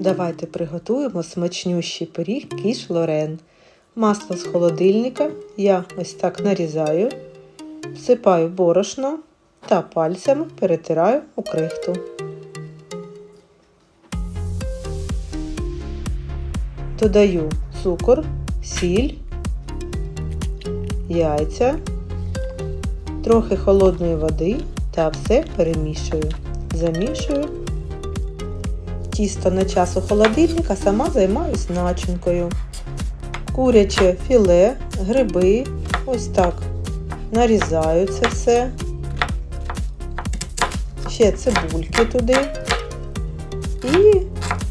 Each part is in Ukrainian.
Давайте приготуємо смачнющий пиріг кіш Лорен. Масло з холодильника я ось так нарізаю, всипаю борошно та пальцями перетираю у крихту. Додаю цукор, сіль, яйця, трохи холодної води та все перемішую. Замішую. Тісто на час у холодильника сама займаюсь начинкою. Куряче філе, гриби, ось так. Нарізаю це все. Ще цибульки туди. І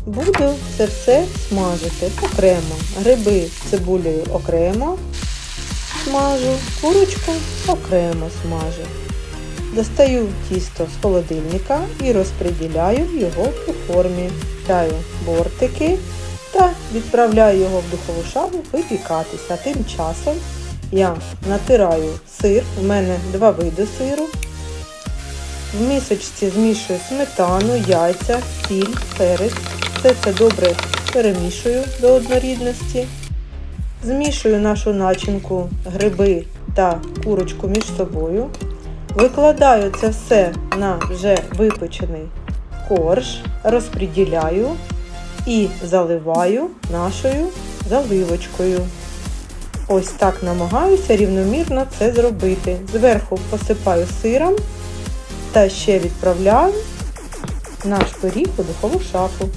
буду це все смажити окремо. Гриби цибулею окремо смажу, курочку окремо смажу. Достаю тісто з холодильника і розподіляю його у формі. Даю бортики та відправляю його в духову шафу випікатися. Тим часом я натираю сир, у мене два види сиру. В місочці змішую сметану, яйця, сіль, перець. Все це добре перемішую до однорідності. Змішую нашу начинку, гриби та курочку між собою. Викладаю це все на вже випечений корж, розподіляю і заливаю нашою заливочкою. Ось так намагаюся рівномірно це зробити. Зверху посипаю сиром та ще відправляю наш пиріг у духову шафу.